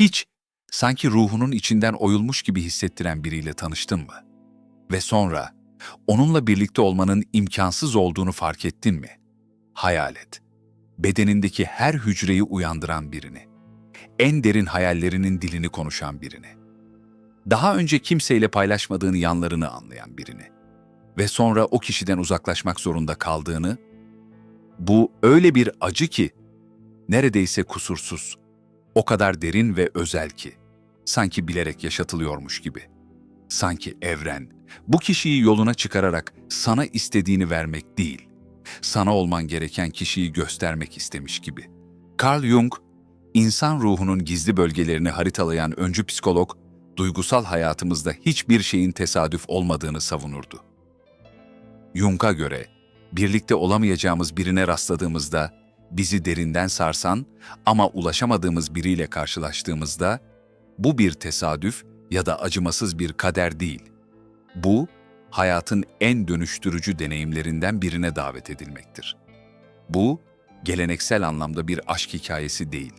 Hiç sanki ruhunun içinden oyulmuş gibi hissettiren biriyle tanıştın mı? Ve sonra onunla birlikte olmanın imkansız olduğunu fark ettin mi? Hayal et. Bedenindeki her hücreyi uyandıran birini. En derin hayallerinin dilini konuşan birini. Daha önce kimseyle paylaşmadığın yanlarını anlayan birini. Ve sonra o kişiden uzaklaşmak zorunda kaldığını, bu öyle bir acı ki, neredeyse kusursuz, o kadar derin ve özel ki, sanki bilerek yaşatılıyormuş gibi. Sanki evren, bu kişiyi yoluna çıkararak sana istediğini vermek değil, sana olman gereken kişiyi göstermek istemiş gibi. Carl Jung, insan ruhunun gizli bölgelerini haritalayan öncü psikolog, duygusal hayatımızda hiçbir şeyin tesadüf olmadığını savunurdu. Jung'a göre, birlikte olamayacağımız birine rastladığımızda, bizi derinden sarsan ama ulaşamadığımız biriyle karşılaştığımızda, bu bir tesadüf ya da acımasız bir kader değil. Bu, hayatın en dönüştürücü deneyimlerinden birine davet edilmektir. Bu, geleneksel anlamda bir aşk hikayesi değil.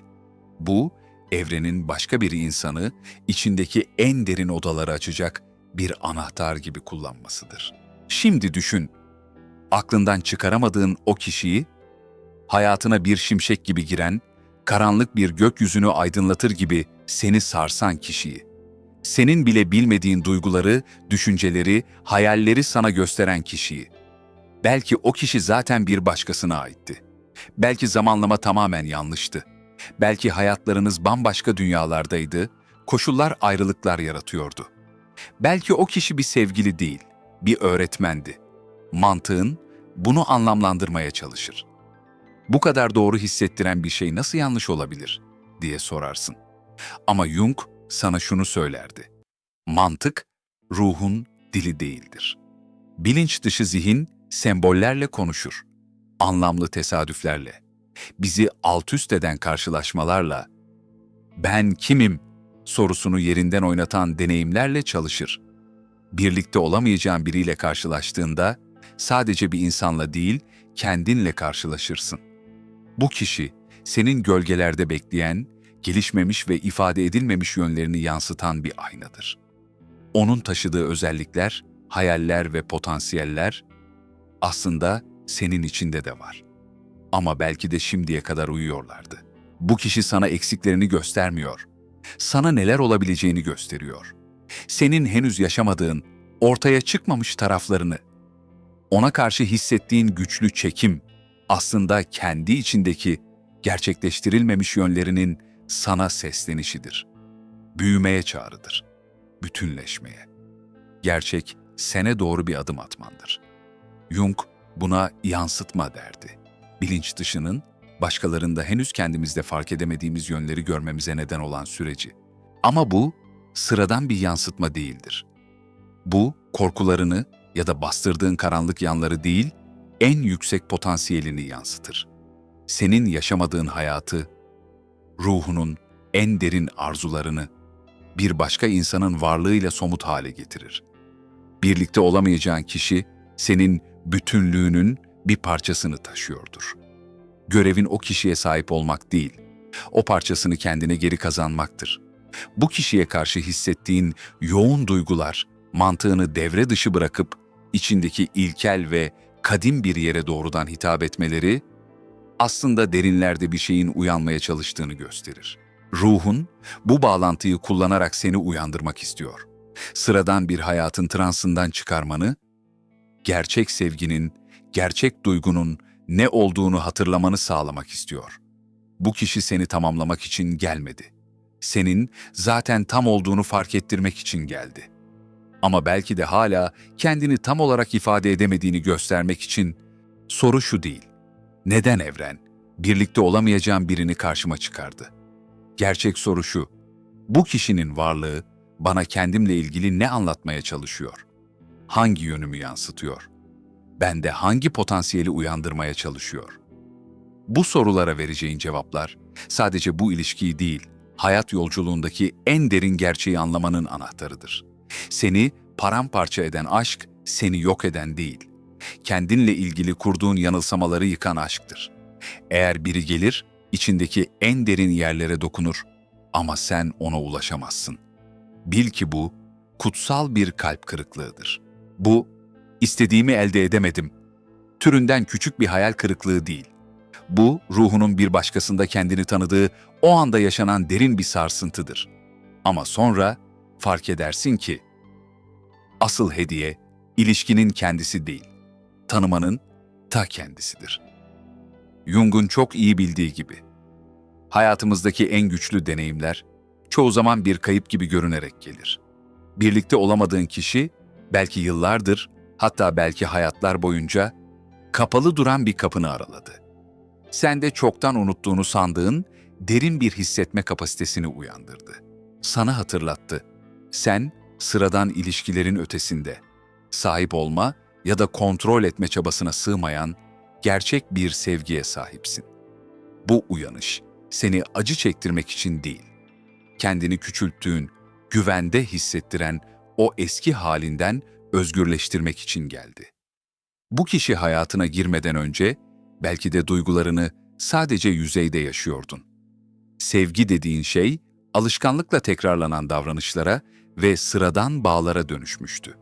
Bu, evrenin başka bir insanı içindeki en derin odaları açacak bir anahtar gibi kullanmasıdır. Şimdi düşün, aklından çıkaramadığın o kişiyi, hayatına bir şimşek gibi giren, karanlık bir gökyüzünü aydınlatır gibi seni sarsan kişiyi, senin bile bilmediğin duyguları, düşünceleri, hayalleri sana gösteren kişiyi. Belki o kişi zaten bir başkasına aitti. Belki zamanlama tamamen yanlıştı. Belki hayatlarınız bambaşka dünyalardaydı, koşullar ayrılıklar yaratıyordu. Belki o kişi bir sevgili değil, bir öğretmendi. Mantığın bunu anlamlandırmaya çalışır. Bu kadar doğru hissettiren bir şey nasıl yanlış olabilir diye sorarsın. Ama Jung sana şunu söylerdi. Mantık ruhun dili değildir. Bilinç dışı zihin sembollerle konuşur. Anlamlı tesadüflerle. Bizi alt üst eden karşılaşmalarla ben kimim sorusunu yerinden oynatan deneyimlerle çalışır. Birlikte olamayacağın biriyle karşılaştığında sadece bir insanla değil, kendinle karşılaşırsın. Bu kişi senin gölgelerde bekleyen, gelişmemiş ve ifade edilmemiş yönlerini yansıtan bir aynadır. Onun taşıdığı özellikler, hayaller ve potansiyeller aslında senin içinde de var. Ama belki de şimdiye kadar uyuyorlardı. Bu kişi sana eksiklerini göstermiyor. Sana neler olabileceğini gösteriyor. Senin henüz yaşamadığın, ortaya çıkmamış taraflarını, ona karşı hissettiğin güçlü çekim aslında kendi içindeki gerçekleştirilmemiş yönlerinin sana seslenişidir. Büyümeye çağrıdır. Bütünleşmeye. Gerçek sene doğru bir adım atmandır. Jung buna yansıtma derdi. Bilinç dışının başkalarında henüz kendimizde fark edemediğimiz yönleri görmemize neden olan süreci. Ama bu sıradan bir yansıtma değildir. Bu korkularını ya da bastırdığın karanlık yanları değil, en yüksek potansiyelini yansıtır. Senin yaşamadığın hayatı, ruhunun en derin arzularını bir başka insanın varlığıyla somut hale getirir. Birlikte olamayacağın kişi senin bütünlüğünün bir parçasını taşıyordur. Görevin o kişiye sahip olmak değil, o parçasını kendine geri kazanmaktır. Bu kişiye karşı hissettiğin yoğun duygular, mantığını devre dışı bırakıp içindeki ilkel ve kadim bir yere doğrudan hitap etmeleri, aslında derinlerde bir şeyin uyanmaya çalıştığını gösterir. Ruhun bu bağlantıyı kullanarak seni uyandırmak istiyor. Sıradan bir hayatın transından çıkarmanı, gerçek sevginin, gerçek duygunun ne olduğunu hatırlamanı sağlamak istiyor. Bu kişi seni tamamlamak için gelmedi. Senin zaten tam olduğunu fark ettirmek için geldi. Ama belki de hala kendini tam olarak ifade edemediğini göstermek için soru şu değil. Neden evren birlikte olamayacağım birini karşıma çıkardı? Gerçek soru şu. Bu kişinin varlığı bana kendimle ilgili ne anlatmaya çalışıyor? Hangi yönümü yansıtıyor? Bende hangi potansiyeli uyandırmaya çalışıyor? Bu sorulara vereceğin cevaplar sadece bu ilişkiyi değil, hayat yolculuğundaki en derin gerçeği anlamanın anahtarıdır. Seni paramparça eden aşk, seni yok eden değil. Kendinle ilgili kurduğun yanılsamaları yıkan aşktır. Eğer biri gelir, içindeki en derin yerlere dokunur, Ama sen ona ulaşamazsın. Bil ki bu kutsal bir kalp kırıklığıdır. Bu istediğimi elde edemedim. Türünden küçük bir hayal kırıklığı değil. Bu ruhunun bir başkasında kendini tanıdığı o anda yaşanan derin bir sarsıntıdır. Ama sonra fark edersin ki asıl hediye ilişkinin kendisi değil, tanımanın ta kendisidir. Jung'un çok iyi bildiği gibi hayatımızdaki en güçlü deneyimler çoğu zaman bir kayıp gibi görünerek gelir. Birlikte olamadığın kişi belki yıllardır, hatta belki hayatlar boyunca kapalı duran bir kapını araladı. Sen de çoktan unuttuğunu sandığın derin bir hissetme kapasitesini uyandırdı. Sana hatırlattı. Sen sıradan ilişkilerin ötesinde, sahip olma ya da kontrol etme çabasına sığmayan gerçek bir sevgiye sahipsin. Bu uyanış seni acı çektirmek için değil, kendini küçülttüğün, güvende hissettiren o eski halinden özgürleştirmek için geldi. Bu kişi hayatına girmeden önce belki de duygularını sadece yüzeyde yaşıyordun. Sevgi dediğin şey alışkanlıkla tekrarlanan davranışlara ve sıradan bağlara dönüşmüştü.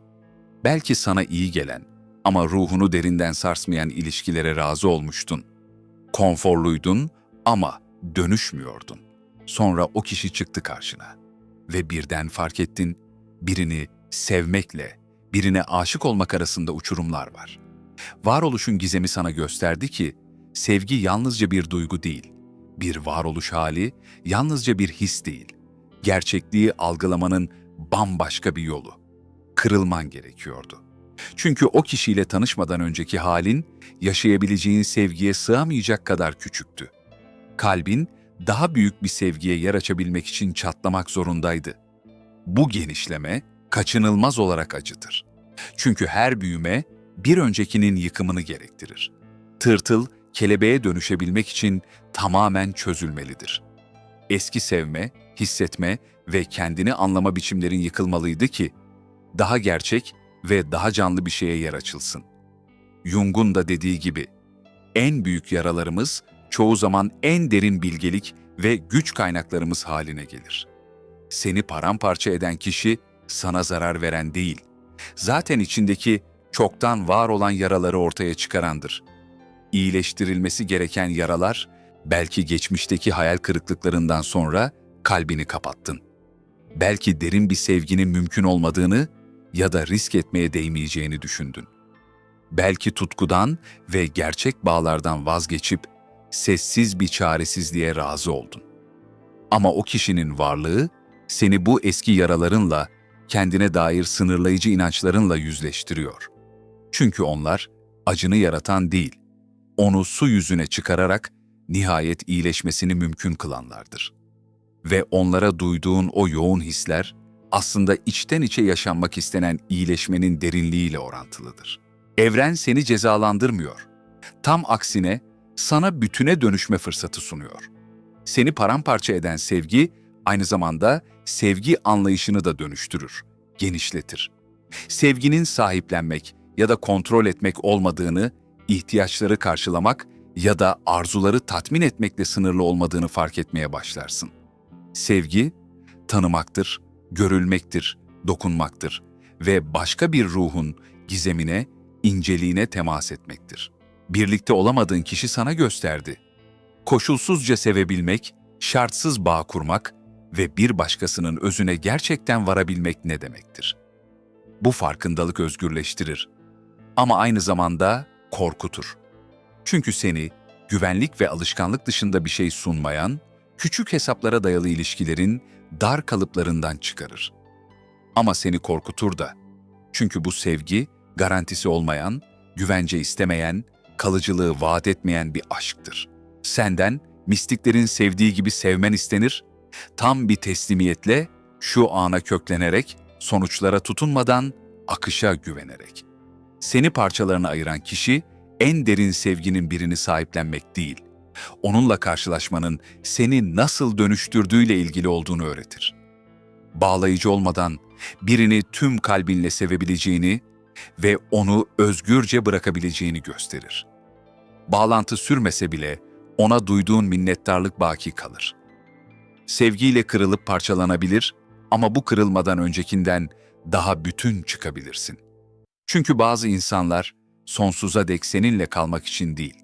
Belki sana iyi gelen ama ruhunu derinden sarsmayan ilişkilere razı olmuştun. Konforluydun ama dönüşmüyordun. Sonra o kişi çıktı karşına ve birden fark ettin birini sevmekle, birine aşık olmak arasında uçurumlar var. Varoluşun gizemi sana gösterdi ki sevgi yalnızca bir duygu değil, bir varoluş hali, yalnızca bir his değil. Gerçekliği algılamanın bambaşka bir yolu. Kırılman gerekiyordu. Çünkü o kişiyle tanışmadan önceki halin yaşayabileceğin sevgiye sığamayacak kadar küçüktü. Kalbin daha büyük bir sevgiye yer açabilmek için çatlamak zorundaydı. Bu genişleme kaçınılmaz olarak acıtır. Çünkü her büyüme bir öncekinin yıkımını gerektirir. Tırtıl, kelebeğe dönüşebilmek için tamamen çözülmelidir. Eski sevme, hissetme ve kendini anlama biçimlerin yıkılmalıydı ki, daha gerçek ve daha canlı bir şeye yer açılsın. Jung'un da dediği gibi, en büyük yaralarımız çoğu zaman en derin bilgelik ve güç kaynaklarımız haline gelir. Seni paramparça eden kişi sana zarar veren değil, zaten içindeki çoktan var olan yaraları ortaya çıkarandır. İyileştirilmesi gereken yaralar, belki geçmişteki hayal kırıklıklarından sonra kalbini kapattın. Belki derin bir sevginin mümkün olmadığını ya da risk etmeye değmeyeceğini düşündün. Belki tutkudan ve gerçek bağlardan vazgeçip sessiz bir çaresizliğe razı oldun. Ama o kişinin varlığı seni bu eski yaralarınla, kendine dair sınırlayıcı inançlarınla yüzleştiriyor. Çünkü onlar acını yaratan değil, onu su yüzüne çıkararak nihayet iyileşmesini mümkün kılanlardır. Ve onlara duyduğun o yoğun hisler aslında içten içe yaşanmak istenen iyileşmenin derinliğiyle orantılıdır. Evren seni cezalandırmıyor. Tam aksine sana bütüne dönüşme fırsatı sunuyor. Seni paramparça eden sevgi aynı zamanda sevgi anlayışını da dönüştürür, genişletir. Sevginin sahiplenmek ya da kontrol etmek olmadığını, ihtiyaçları karşılamak ya da arzuları tatmin etmekle sınırlı olmadığını fark etmeye başlarsın. Sevgi, tanımaktır, görülmektir, dokunmaktır ve başka bir ruhun gizemine, inceliğine temas etmektir. Birlikte olamadığın kişi sana gösterdi. Koşulsuzca sevebilmek, şartsız bağ kurmak ve bir başkasının özüne gerçekten varabilmek ne demektir? Bu farkındalık özgürleştirir. Ama aynı zamanda korkutur. Çünkü seni güvenlik ve alışkanlık dışında bir şey sunmayan, küçük hesaplara dayalı ilişkilerin dar kalıplarından çıkarır. Ama seni korkutur da. Çünkü bu sevgi garantisi olmayan, güvence istemeyen, kalıcılığı vaat etmeyen bir aşktır. Senden mistiklerin sevdiği gibi sevmen istenir, tam bir teslimiyetle, şu ana köklenerek, sonuçlara tutunmadan, akışa güvenerek. Seni parçalarına ayıran kişi, en derin sevginin birini sahiplenmek değil, onunla karşılaşmanın seni nasıl dönüştürdüğüyle ilgili olduğunu öğretir. Bağlayıcı olmadan birini tüm kalbinle sevebileceğini ve onu özgürce bırakabileceğini gösterir. Bağlantı sürmese bile ona duyduğun minnettarlık baki kalır. sevgiyle kırılıp parçalanabilir ama bu kırılmadan öncekinden daha bütün çıkabilirsin. Çünkü bazı insanlar sonsuza dek seninle kalmak için değil,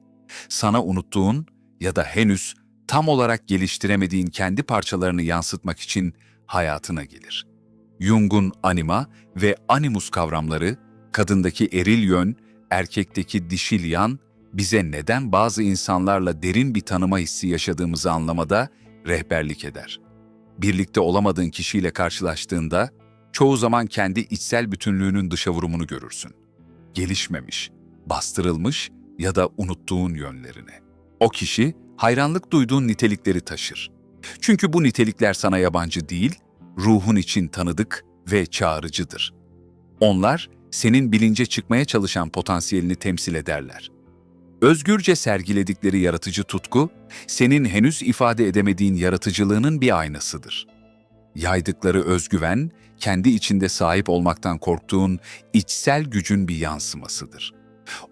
sana unuttuğun ya da henüz tam olarak geliştiremediğin kendi parçalarını yansıtmak için hayatına gelir. Jung'un anima ve animus kavramları, kadındaki eril yön, erkekteki dişil yan, bize neden bazı insanlarla derin bir tanıma hissi yaşadığımızı anlamada rehberlik eder. Birlikte olamadığın kişiyle karşılaştığında, çoğu zaman kendi içsel bütünlüğünün dışa vurumunu görürsün. Gelişmemiş, bastırılmış ya da unuttuğun yönlerini. O kişi, hayranlık duyduğun nitelikleri taşır. Çünkü bu nitelikler sana yabancı değil, ruhun için tanıdık ve çağrıcıdır. Onlar, senin bilince çıkmaya çalışan potansiyelini temsil ederler. Özgürce sergiledikleri yaratıcı tutku, senin henüz ifade edemediğin yaratıcılığının bir aynasıdır. Yaydıkları özgüven, kendi içinde sahip olmaktan korktuğun içsel gücün bir yansımasıdır.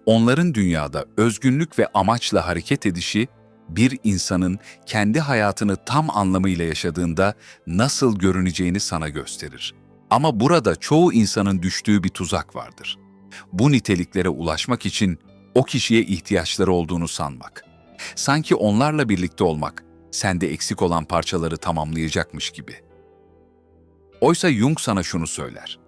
Onların dünyada özgünlük ve amaçla hareket edişi, bir insanın kendi hayatını tam anlamıyla yaşadığında nasıl görüneceğini sana gösterir. Ama burada çoğu insanın düştüğü bir tuzak vardır. Bu niteliklere ulaşmak için o kişiye ihtiyaçları olduğunu sanmak. Sanki onlarla birlikte olmak, sende eksik olan parçaları tamamlayacakmış gibi. Oysa Jung sana şunu söyler.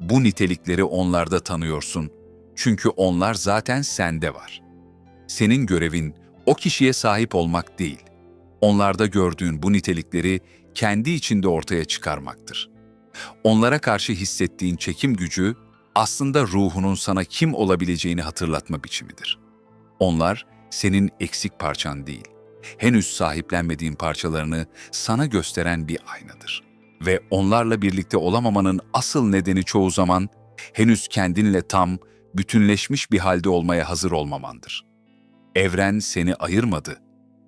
Bu nitelikleri onlarda tanıyorsun çünkü onlar zaten sende var. Senin görevin o kişiye sahip olmak değil, onlarda gördüğün bu nitelikleri kendi içinde ortaya çıkarmaktır. Onlara karşı hissettiğin çekim gücü aslında ruhunun sana kim olabileceğini hatırlatma biçimidir. Onlar senin eksik parçan değil, henüz sahiplenmediğin parçalarını sana gösteren bir aynadır. Ve onlarla birlikte olamamanın asıl nedeni çoğu zaman henüz kendinle tam, bütünleşmiş bir halde olmaya hazır olmamandır. Evren seni ayırmadı.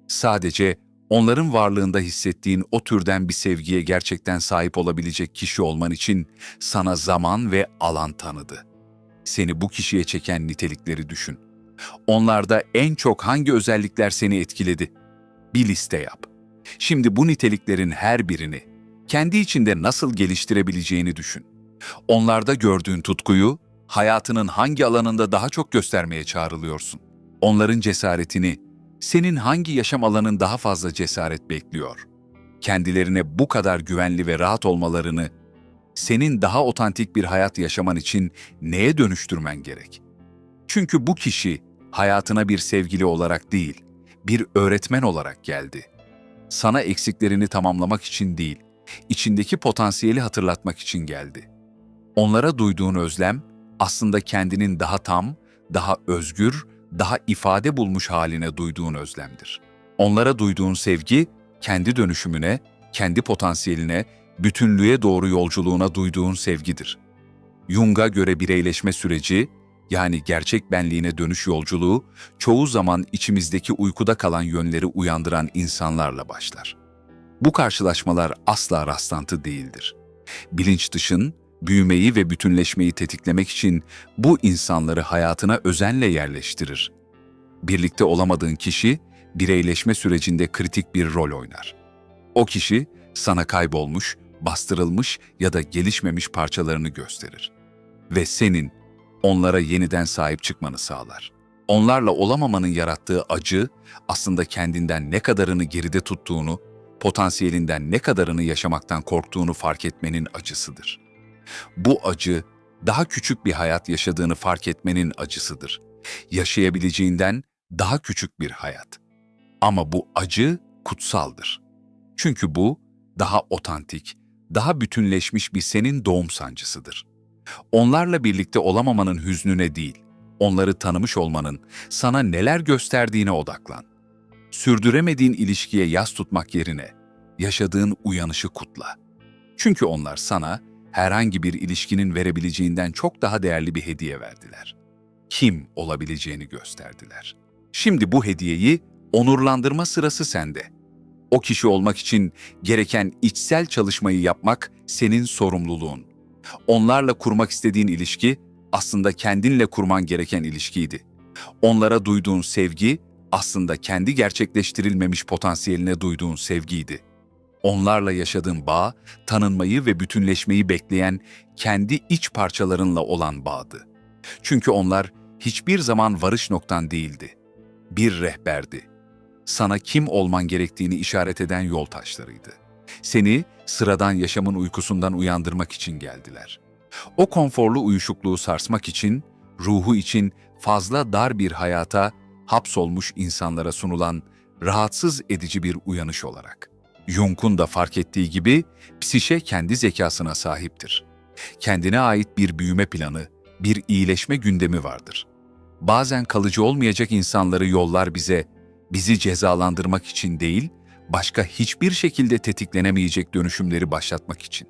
Sadece onların varlığında hissettiğin o türden bir sevgiye gerçekten sahip olabilecek kişi olman için sana zaman ve alan tanıdı. Seni bu kişiye çeken nitelikleri düşün. Onlarda en çok hangi özellikler seni etkiledi? Bir liste yap. Şimdi bu niteliklerin her birini kendi içinde nasıl geliştirebileceğini düşün. Onlarda gördüğün tutkuyu hayatının hangi alanında daha çok göstermeye çağrılıyorsun? Onların cesaretini, senin hangi yaşam alanın daha fazla cesaret bekliyor? Kendilerine bu kadar güvenli ve rahat olmalarını, senin daha otantik bir hayat yaşaman için neye dönüştürmen gerek? Çünkü bu kişi hayatına bir sevgili olarak değil, bir öğretmen olarak geldi. Sana eksiklerini tamamlamak için değil, içindeki potansiyeli hatırlatmak için geldi. Onlara duyduğun özlem aslında kendinin daha tam, daha özgür, daha ifade bulmuş haline duyduğun özlemdir. Onlara duyduğun sevgi, kendi dönüşümüne, kendi potansiyeline, bütünlüğe doğru yolculuğuna duyduğun sevgidir. Jung'a göre bireyleşme süreci, yani gerçek benliğine dönüş yolculuğu, çoğu zaman içimizdeki uykuda kalan yönleri uyandıran insanlarla başlar. Bu karşılaşmalar asla rastlantı değildir. Bilinç dışın, büyümeyi ve bütünleşmeyi tetiklemek için bu insanları hayatına özenle yerleştirir. Birlikte olamadığın kişi, bireyleşme sürecinde kritik bir rol oynar. O kişi, sana kaybolmuş, bastırılmış ya da gelişmemiş parçalarını gösterir. Ve senin, onlara yeniden sahip çıkmanı sağlar. Onlarla olamamanın yarattığı acı, aslında kendinden ne kadarını geride tuttuğunu, potansiyelinden ne kadarını yaşamaktan korktuğunu fark etmenin acısıdır. Bu acı, daha küçük bir hayat yaşadığını fark etmenin acısıdır. Yaşayabileceğinden daha küçük bir hayat. Ama bu acı kutsaldır. Çünkü bu daha otantik, daha bütünleşmiş bir senin doğum sancısıdır. Onlarla birlikte olamamanın hüznüne değil, onları tanımış olmanın sana neler gösterdiğine odaklan. Sürdüremediğin ilişkiye yas tutmak yerine yaşadığın uyanışı kutla. Çünkü onlar sana herhangi bir ilişkinin verebileceğinden çok daha değerli bir hediye verdiler. Kim olabileceğini gösterdiler. Şimdi bu hediyeyi onurlandırma sırası sende. O kişi olmak için gereken içsel çalışmayı yapmak senin sorumluluğun. Onlarla kurmak istediğin ilişki aslında kendinle kurman gereken ilişkiydi. Onlara duyduğun sevgi aslında kendi gerçekleştirilmemiş potansiyeline duyduğun sevgiydi. Onlarla yaşadığın bağ, tanınmayı ve bütünleşmeyi bekleyen kendi iç parçalarınla olan bağdı. Çünkü onlar hiçbir zaman varış noktan değildi. Bir rehberdi. Sana kim olman gerektiğini işaret eden yol taşlarıydı. Seni sıradan yaşamın uykusundan uyandırmak için geldiler. O konforlu uyuşukluğu sarsmak için, ruhu için fazla dar bir hayata hapsolmuş insanlara sunulan rahatsız edici bir uyanış olarak. Jung'un da fark ettiği gibi psişe kendi zekasına sahiptir. Kendine ait bir büyüme planı, bir iyileşme gündemi vardır. Bazen kalıcı olmayacak insanları yollar bize, bizi cezalandırmak için değil, başka hiçbir şekilde tetiklenemeyecek dönüşümleri başlatmak için.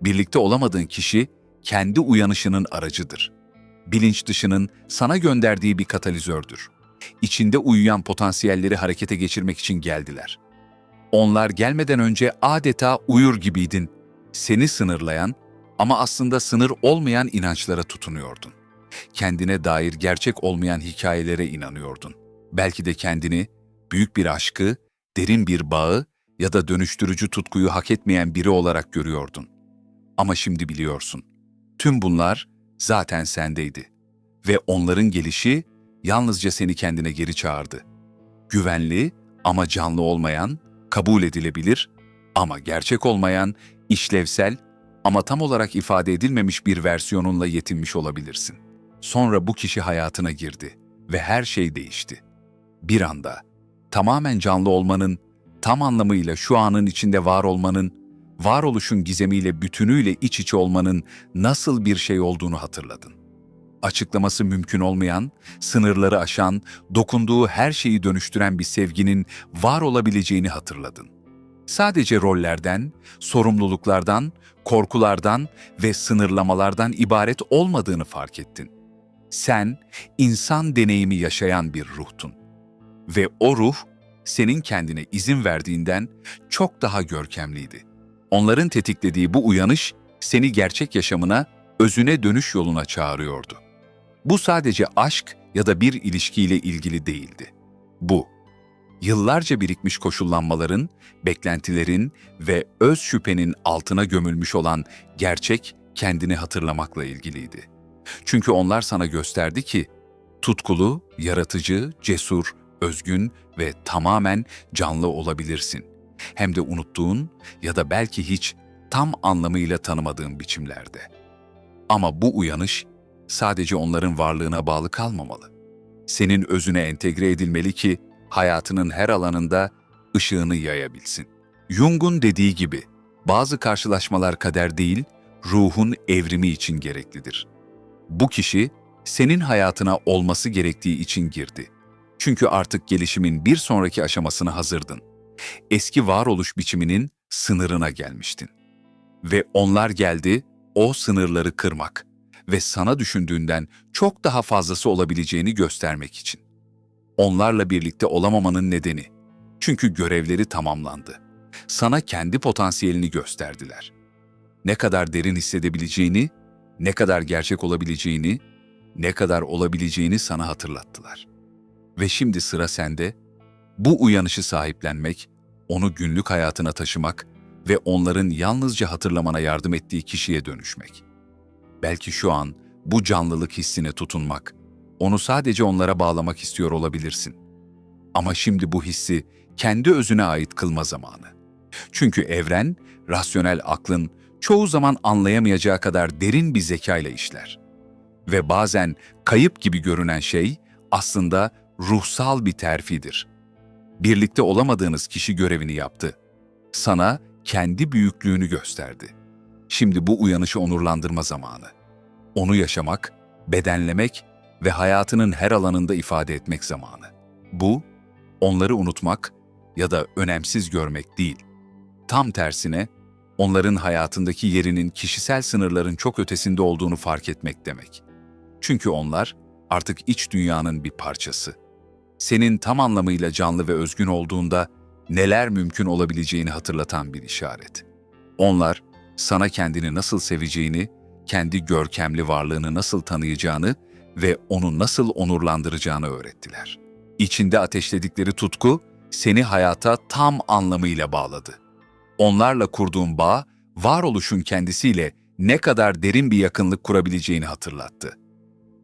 Birlikte olamadığın kişi kendi uyanışının aracıdır. Bilinç dışının sana gönderdiği bir katalizördür. İçinde uyuyan potansiyelleri harekete geçirmek için geldiler. Onlar gelmeden önce adeta uyur gibiydin. Seni sınırlayan ama aslında sınır olmayan inançlara tutunuyordun. Kendine dair gerçek olmayan hikayelere inanıyordun. Belki de kendini büyük bir aşkı, derin bir bağı ya da dönüştürücü tutkuyu hak etmeyen biri olarak görüyordun. Ama şimdi biliyorsun. Tüm bunlar zaten sendeydi. Ve onların gelişi yalnızca seni kendine geri çağırdı. Güvenli ama canlı olmayan, kabul edilebilir ama gerçek olmayan, işlevsel ama tam olarak ifade edilmemiş bir versiyonunla yetinmiş olabilirsin. Sonra bu kişi hayatına girdi ve her şey değişti. Bir anda, tamamen canlı olmanın, tam anlamıyla şu anın içinde var olmanın, varoluşun gizemiyle bütünüyle iç içe olmanın nasıl bir şey olduğunu hatırladın. Açıklaması mümkün olmayan, sınırları aşan, dokunduğu her şeyi dönüştüren bir sevginin var olabileceğini hatırladın. Sadece rollerden, sorumluluklardan, korkulardan ve sınırlamalardan ibaret olmadığını fark ettin. Sen, insan deneyimi yaşayan bir ruhtun. Ve o ruh, senin kendine izin verdiğinden çok daha görkemliydi. Onların tetiklediği bu uyanış, seni gerçek yaşamına, özüne dönüş yoluna çağırıyordu. Bu sadece aşk ya da bir ilişkiyle ilgili değildi. Bu, yıllarca birikmiş koşullanmaların, beklentilerin ve öz şüphenin altına gömülmüş olan gerçek kendini hatırlamakla ilgiliydi. Çünkü onlar sana gösterdi ki, tutkulu, yaratıcı, cesur, özgün ve tamamen canlı olabilirsin. Hem de unuttuğun ya da belki hiç tam anlamıyla tanımadığın biçimlerde. Ama bu uyanış sadece onların varlığına bağlı kalmamalı. Senin özüne entegre edilmeli ki hayatının her alanında ışığını yayabilsin. Jung'un dediği gibi, bazı karşılaşmalar kader değil, ruhun evrimi için gereklidir. Bu kişi, senin hayatına olması gerektiği için girdi. Çünkü artık gelişimin bir sonraki aşamasını hazırdın. Eski varoluş biçiminin sınırına gelmiştin. Ve onlar geldi, o sınırları kırmak ve sana düşündüğünden çok daha fazlası olabileceğini göstermek için. Onlarla birlikte olamamanın nedeni. Çünkü görevleri tamamlandı. Sana kendi potansiyelini gösterdiler. Ne kadar derin hissedebileceğini, ne kadar gerçek olabileceğini, ne kadar olabileceğini sana hatırlattılar. Ve şimdi sıra sende, bu uyanışı sahiplenmek, onu günlük hayatına taşımak ve onların yalnızca hatırlamana yardım ettiği kişiye dönüşmek. Belki şu an bu canlılık hissine tutunmak, onu sadece onlara bağlamak istiyor olabilirsin. Ama şimdi bu hissi kendi özüne ait kılma zamanı. Çünkü evren, rasyonel aklın çoğu zaman anlayamayacağı kadar derin bir zekayla işler. Ve bazen kayıp gibi görünen şey aslında ruhsal bir terfidir. Birlikte olamadığınız kişi görevini yaptı. Sana kendi büyüklüğünü gösterdi. Şimdi bu uyanışı onurlandırma zamanı. Onu yaşamak, bedenlemek ve hayatının her alanında ifade etmek zamanı. Bu, onları unutmak ya da önemsiz görmek değil. Tam tersine, onların hayatındaki yerinin kişisel sınırların çok ötesinde olduğunu fark etmek demek. Çünkü onlar artık iç dünyanın bir parçası. Senin tam anlamıyla canlı ve özgün olduğunda neler mümkün olabileceğini hatırlatan bir işaret. Onlar sana kendini nasıl seveceğini, kendi görkemli varlığını nasıl tanıyacağını ve onu nasıl onurlandıracağını öğrettiler. İçinde ateşledikleri tutku seni hayata tam anlamıyla bağladı. onlarla kurduğun bağ, varoluşun kendisiyle ne kadar derin bir yakınlık kurabileceğini hatırlattı.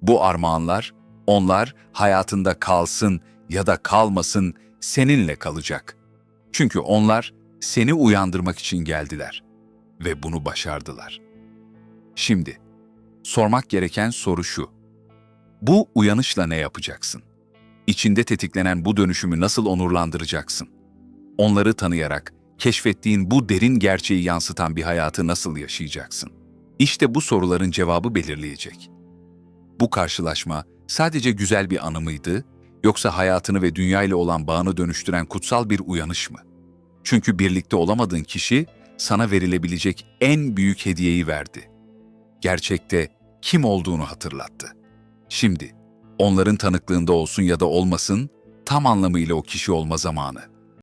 Bu armağanlar, onlar hayatında kalsın ya da kalmasın seninle kalacak. Çünkü onlar seni uyandırmak için geldiler ve bunu başardılar. Şimdi sormak gereken soru şu. Bu uyanışla ne yapacaksın? İçinde tetiklenen bu dönüşümü nasıl onurlandıracaksın? Onları tanıyarak keşfettiğin bu derin gerçeği yansıtan bir hayatı nasıl yaşayacaksın? İşte bu soruların cevabı belirleyecek. Bu karşılaşma sadece güzel bir anı mıydı yoksa hayatını ve dünya ile olan bağını dönüştüren kutsal bir uyanış mı? Çünkü birlikte olamadığın kişi sana verilebilecek en büyük hediyeyi verdi. Gerçekte kim olduğunu hatırlattı. Şimdi onların tanıklığında olsun ya da olmasın tam anlamıyla o kişi olma zamanı.